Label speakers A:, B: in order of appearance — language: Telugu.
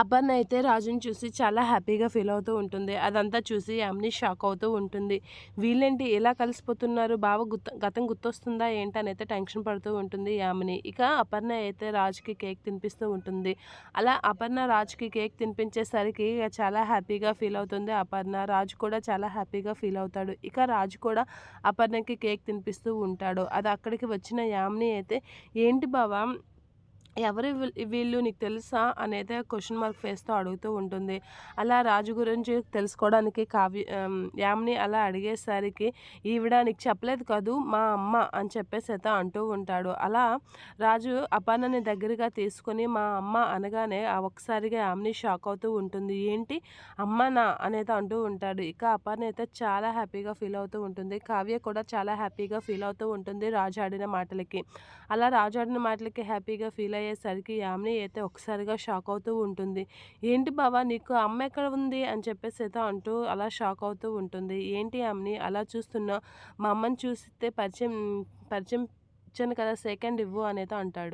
A: అపర్ణ అయితే రాజుని చూసి చాలా హ్యాపీగా ఫీల్ అవుతూ ఉంటుంది. అదంతా చూసి యామిని షాక్ అవుతూ ఉంటుంది. వీళ్ళేంటి ఎలా కలిసిపోతున్నారు? బావ గుత్త గతం గుర్తొస్తుందా? ఏంటని అయితే టెన్షన్ పడుతూ ఉంటుంది యామిని. ఇక అపర్ణ అయితే రాజుకి కేక్ తినిపిస్తూ ఉంటుంది. అలా అపర్ణ రాజుకి కేక్ తినిపించేసరికి ఇక చాలా హ్యాపీగా ఫీల్ అవుతుంది అపర్ణ. రాజు కూడా చాలా హ్యాపీగా ఫీల్ అవుతాడు. ఇక రాజు కూడా అపర్ణకి కేక్ తినిపిస్తూ ఉంటాడు. అది అక్కడికి వచ్చిన యామిని అయితే ఏంటి బావా? ఎవరు వీళ్ళు నీకు తెలుసా అనేది క్వశ్చన్ మార్క్ ఫేస్తో అడుగుతూ ఉంటుంది. అలా రాజు గురించి తెలుసుకోవడానికి కావ్య యామ్ని యామిని అలా అడిగేసరికి ఈవిడ నీకు చెప్పలేదు కదూ మా అమ్మ అని చెప్పేసి అయితే అంటూ ఉంటాడు. అలా రాజు అపర్ణని దగ్గరగా తీసుకొని మా అమ్మ అనగానే ఒకసారిగా యామ్ని షాక్ అవుతూ ఉంటుంది. ఏంటి? అమ్మనా? అనేది అంటూ ఉంటాడు. ఇక అపాన అయితే చాలా హ్యాపీగా ఫీల్ అవుతూ ఉంటుంది. కావ్య కూడా చాలా హ్యాపీగా ఫీల్ అవుతూ ఉంటుంది రాజు ఆడిన మాటలకి. అలా రాజు ఆడిన మాటలకి హ్యాపీగా ఫీల్ అయ్యి అయ్యేసరికి యామిని అయితే ఒకసారిగా షాక్ అవుతూ ఉంటుంది. ఏంటి బావా నీకు అమ్మ ఎక్కడ ఉంది? అని చెప్పేసి అయితే అంటూ అలా షాక్ అవుతూ ఉంటుంది. ఏంటి యామిని అలా చూస్తున్నా? మా అమ్మని చూస్తే పరిచయం పరిచయం ఇచ్చాను కదా సెకండ్ ఇవ్వు అనేది అంటాడు.